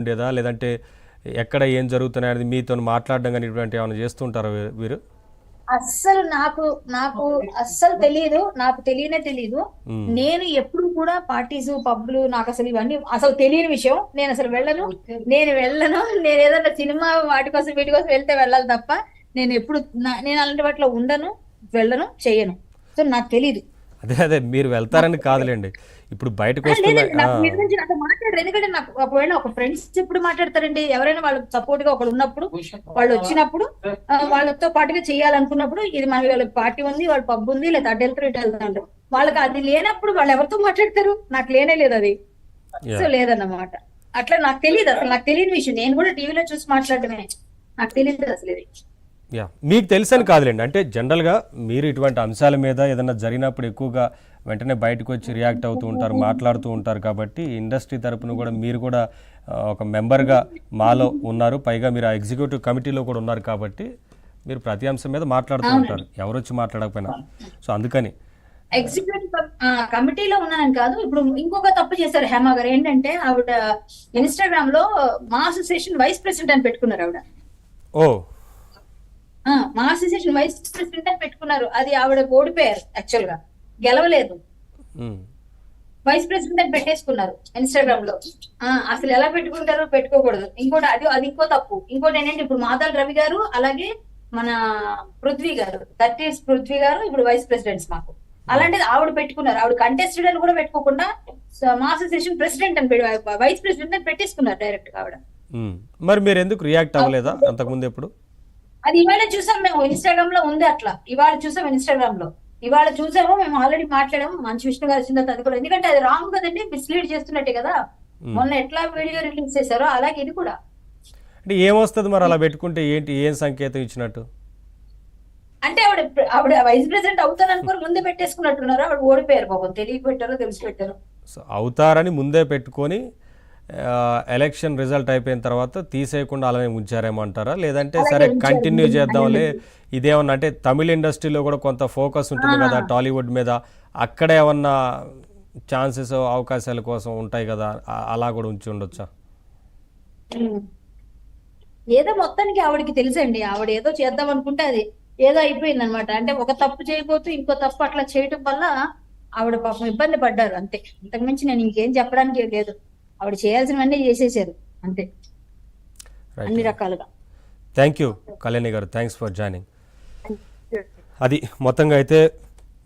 ఉండేదా లేదంటే ఎక్కడ ఏం జరుగుతున్నాయి అనేది మీతో మాట్లాడడం కానీ ఇటువంటి ఏమైనా చేస్తుంటారా వీరు? అస్సలు నాకు నాకు అస్సలు తెలియదు నాకు తెలియనే తెలియదు. నేను ఎప్పుడు కూడా పార్టీస్ పబ్లు నాకు అసలు ఇవన్నీ అసలు తెలియని విషయం. నేను అసలు వెళ్ళను. నేను వెళ్ళను. నేను ఏదైనా సినిమా వాటి కోసం వీటి కోసం వెళ్తే వెళ్ళాలి తప్ప నేను ఎప్పుడు నా- నేను అలాంటి వాటిలో ఉండను వెళ్ళను చేయను. సో నాకు తెలియదు అదే అదే మీరు వెళ్తారని కాదులేండి. ఇప్పుడు బయటకు మాట్లాడరు. ఎందుకంటే నాకు ఒకవేళ ఒక ఫ్రెండ్స్ ఎప్పుడు మాట్లాడతారండి? ఎవరైనా వాళ్ళు సపోర్ట్గా ఒకడు ఉన్నప్పుడు వాళ్ళు వచ్చినప్పుడు వాళ్ళతో పాటుగా చేయాలనుకున్నప్పుడు ఇది మన వాళ్ళకి పార్టీ ఉంది వాళ్ళ పబ్ ఉంది లేదా అడ్డు వెళ్తారు ఇటు వెళ్తారు. వాళ్ళకి అది లేనప్పుడు వాళ్ళు ఎవరితో మాట్లాడతారు? నాకు లేనే లేదు అది. సో లేదన్నమాట. అట్లా నాకు తెలియదు అసలు. నాకు తెలియని విషయం. నేను కూడా టీవీలో చూసి మాట్లాడటమే. నాకు తెలియదు అసలు ఇది. యా. మీకు తెలుసని కాదులేండి. అంటే జనరల్గా మీరు ఇటువంటి అంశాల మీద ఏదైనా జరిగినప్పుడు ఎక్కువగా వెంటనే బయటకు వచ్చి రియాక్ట్ అవుతూ ఉంటారు మాట్లాడుతూ ఉంటారు కాబట్టి ఇండస్ట్రీ తరపున కూడా మీరు కూడా ఒక మెంబర్గా మాలో ఉన్నారు. పైగా మీరు ఆ ఎగ్జిక్యూటివ్ కమిటీలో కూడా ఉన్నారు కాబట్టి మీరు ప్రతి అంశం మీద మాట్లాడుతూ ఉంటారు. ఎవరు వచ్చి మాట్లాడకపోయినా. సో అందుకని. ఎగ్జిక్యూటివ్ కమిటీలో ఉన్నానని కాదు. ఇప్పుడు ఇంకొక తప్పు చేశారు హేమ గారు. ఏంటంటే ఆవిడ ఇన్స్టాగ్రామ్లో మా అసోసియేషన్ వైస్ ప్రెసిడెంట్ అని పెట్టుకున్నారు ఆవిడ. ఓ. మా అసోసియేషన్ వైస్ ప్రెసిడెంట్ పెట్టుకున్నారు. అది ఆవిడ ఓడిపోయారు యాక్చువల్గా. గెలవలేదు. వైస్ ప్రెసిడెంట్ అని పెట్టేసుకున్నారు ఇన్స్టాగ్రామ్లో ఆ, అసలు ఎలా పెట్టుకుంటారో పెట్టుకోకూడదు. ఇంకోటి అది అది ఇంకో తప్పు. ఇంకోటి ఏంటంటే ఇప్పుడు మాదాల్ రవి గారు అలాగే మన పృథ్వీ గారు ఈస్ పృథ్వీ గారు ఇప్పుడు వైస్ ప్రెసిడెంట్స్ మాకు. అలాంటిది ఆవిడ పెట్టుకున్నారు. ఆవిడ కంటెస్టెడ్ అని కూడా పెట్టుకోకుండా మా అసోసియేషన్ ప్రెసిడెంట్ అని వైస్ ప్రెసిడెంట్ అని పెట్టేసుకున్నారు డైరెక్ట్గా ఆవిడ. మరి మీరు ఎందుకు రియాక్ట్ అవ్వలేదా? అంతకుముందు ఎప్పుడు? అది ఇవాళ చూసాం మేము ఇన్స్టాగ్రామ్లో ఉంది అట్లా. ఇవాళ చూసాం ఇన్స్టాగ్రామ్లో. ఇవాళ చూసాము మేము ఆల్రెడీ మాట్లాడాము మంచి విష్ణు గారు తర్వాత అది కూడా. ఎందుకంటే అది రాంగ్ కదండి మిస్లీడ్ చేస్తున్నట్టే కదా. మొన్న ఎట్లా వీడియో రిలీజ్ చేశారో అలాగే ఇది కూడా. అంటే ఏమొస్తుంది మరి అలా పెట్టుకుంటే ఏంటి ఏం సంకేతం ఇచ్చినట్టు? అంటే ఆవిడ ఆవిడ వైస్ ప్రెసిడెంట్ అవుతాను అనుకోని ముందే పెట్టేసుకున్నట్టున్నారు. ఆవిడ ఓడిపోయారు పాపం. తెలియక పెట్టారో తెలిసి పెట్టారు అవుతారని ముందే పెట్టుకొని ఎలక్షన్ రిజల్ట్ అయిపోయిన తర్వాత తీసేయకుండా అలానే ఉంచారేమో అంటారా? లేదంటే సరే కంటిన్యూ చేద్దాంలే. ఇదేమన్నా అంటే తమిళ ఇండస్ట్రీలో కూడా కొంత ఫోకస్ ఉంటుంది కదా టాలీవుడ్ మీద. అక్కడ ఏమన్నా ఛాన్సెస్ అవకాశాల కోసం ఉంటాయి కదా అలా కూడా ఉంచి ఉండొచ్చా. ఏదో మొత్తానికి ఆవిడకి తెలుసండి. ఆవిడ ఏదో చేద్దాం అనుకుంటే అది ఏదో అయిపోయింది అనమాట అంటే ఒక తప్పు చేయబోతూ ఇంకో తప్పు అట్లా చేయటం వల్ల ఆవిడ పాపం ఇబ్బంది పడ్డారు అంతే. అంతకుమించి నేను ఇంకేం చెప్పడానికి లేదు. ఆవిడ చేయాల్సినవన్నీ చేసేసారు అంతే. అన్ని రకాలుగా. థ్యాంక్ యూ కళ్యాణి గారు. థ్యాంక్స్ ఫర్ జాయినింగ్ అది మొత్తంగా అయితే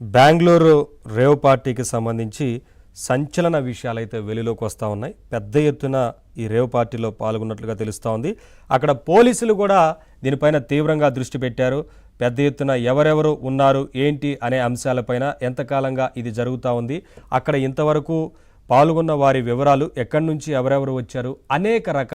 బెంగళూరు రేవ్ పార్టీకి సంబంధించి సంచలన విషయాలు అయితే వెలుగులోకి వస్తూ ఉన్నాయి. పెద్ద ఎత్తున ఈ రేవ్ పార్టీలో పాల్గొన్నట్లుగా తెలుస్తూ ఉంది. అక్కడ పోలీసులు కూడా దీనిపైన తీవ్రంగా దృష్టి పెట్టారు. పెద్ద ఎత్తున ఎవరెవరు ఉన్నారు ఏంటి అనే అంశాలపైన ఎంతకాలంగా ఇది జరుగుతూ ఉంది అక్కడ ఇంతవరకు పాల్గొన్న వారి వివరాలు ఎక్కడి నుంచి ఎవరెవరు వచ్చారు అనేక రకాల